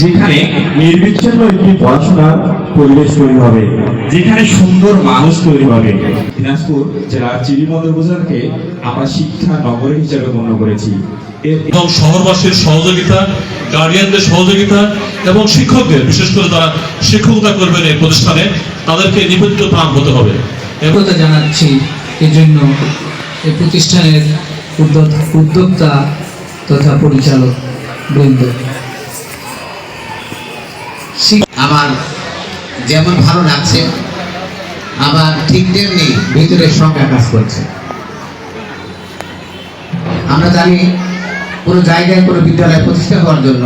যেখানে নির্বিচ্ছিন্ন একটি পড়াশোনার পরিবেশ তৈরি হবে যেখানে সুন্দর মানুষ তৈরি হবে। দিনাজপুর জেলার চিরিবন্দর উপজেলাকে আমরা শিক্ষা নগরী হিসেবে গণ্য করেছি। এবং শহরবাসীর সহযোগিতা গার্ডিয়ানদের সহযোগিতা এবং শিক্ষকদের বিশেষ করে তারা শিক্ষকতা করবেন এই প্রতিষ্ঠানে তাদেরকে নিবেদিত প্রাণ হতে হবে। এবং জানাচ্ছি এজন্য এই প্রতিষ্ঠানের উদ্যোক্তা তথা পরিচালক বৃন্দ। আমার যেমন ভালো লাগছে, আবার ঠিক তেমনি ভিতরের সংখ্যা কাজ করছে। আমরা জানি কোনো জায়গায় কোনো বিদ্যালয় প্রতিষ্ঠা করার জন্য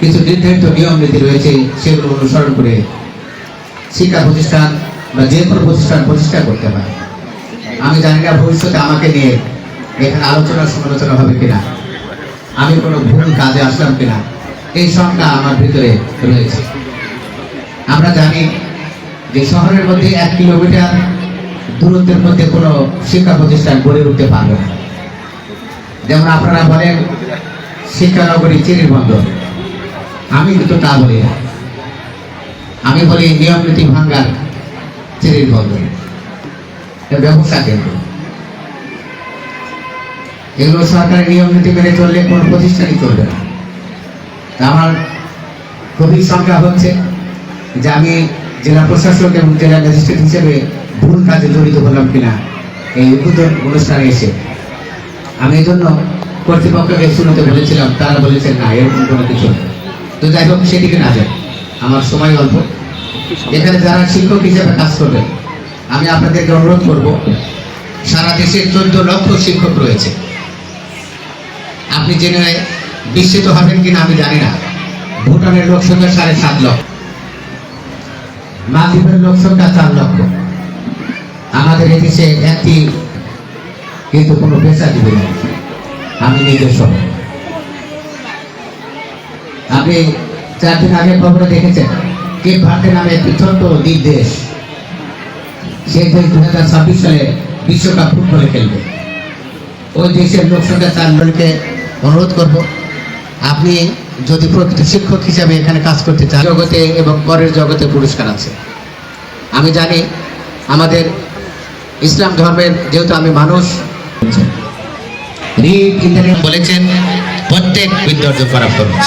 কিছু নির্ধারিত নিয়ম নীতি রয়েছে, সেগুলো অনুসরণ করে শিক্ষা প্রতিষ্ঠান বা যে কোনো প্রতিষ্ঠান প্রতিষ্ঠা করতে হয় আমি জানি না ভবিষ্যতে আমাকে নিয়ে এখানে আলোচনা সমালোচনা হবে কিনা। আমি কোনো ভুল কাজে আসলাম কিনা। এই শঙ্কা আমার ভিতরে রয়েছে। আমরা জানি যে শহরের মধ্যে এক কিলোমিটার দূরত্বের মধ্যে কোনো শিক্ষা প্রতিষ্ঠান গড়ে উঠতে পারবে না। যেমন আপনারা বলেন শিক্ষানগরী চিনির বন্দর। আমি কিন্তু তা বলি না। আমি বলি নিয়ম নীতি ভাঙ্গার চিনির বন্দর। এটা ব্যবসা কেন্দ্র এগুলো সরকারের নিয়ম নীতি মেনে চললে কোনো প্রতিষ্ঠানই চলবে না। আমার হচ্ছে যে আমি জেলা প্রশাসক এবং জেলা ম্যাজিস্ট্রেট হিসেবে ভুল কাজে জড়িত হলাম কিনা এই উদ্বোধন অনুষ্ঠানে এসে। আমি এই জন্য কর্তৃপক্ষকে শুনতে বলেছিলাম, তারা বলেছেন, না, এরকম কোনো কিছু তো যাই হোক, সেদিকে না যায় আমার সময় অল্প। এখানে যারা শিক্ষক হিসেবে কাজ করবেন আমি আপনাদেরকে অনুরোধ করব, সারা দেশে চোদ্দ লক্ষ শিক্ষক রয়েছে। আপনি জেনে বিস্মিত হবেন কিনা আমি জানি না। ভুটানের লোক সংখ্যা সাড়ে সাত লক্ষ। মালদ্বীপের লোক সংখ্যা চার লক্ষ। আমাদের এদেশে একটি কিন্তু কোনো পেশা দিবে না আমি নিজে সহ। আপনি চার দিন আগে খবরে দেখেছেন কে ভারতে নামে ছোট্ট দ্বীপ দেশ। সেই দেশ দু হাজার ছাব্বিশ সালে বিশ্বকাপ ফুটবলে খেলবে। ওই দেশের চার জনকে অনুরোধ করব, আপনি যদি প্রকৃত শিক্ষক হিসাবে এখানে কাজ করতে চান, জগতে এবং পরের জগতে পুরস্কার আছে। আমি জানি আমাদের ইসলাম ধর্মের, যেহেতু আমি মানুষ বলেছেন, প্রত্যেক বিদ্যার্জন করা ফরজ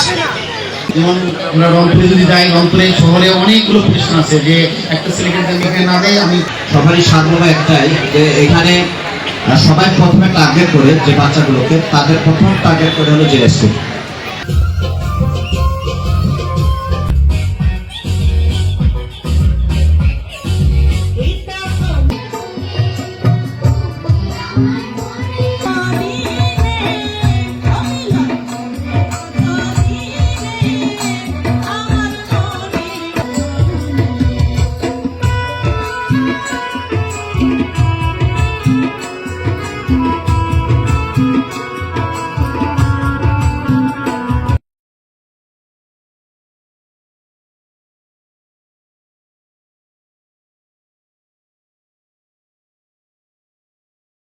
যেমন আমরা রংপুরে যদি যাই, রংপুরে শহরে অনেকগুলো প্রতিষ্ঠান আছে, যে একটা ছেলেকে না দেয়, আমি সবারই সার্বভৌম একটাই, যে এখানে সবাই প্রথমে টার্গেট করে যে বাচ্চাগুলোকে, তাদের প্রথম টার্গেট করে হলো স্কুল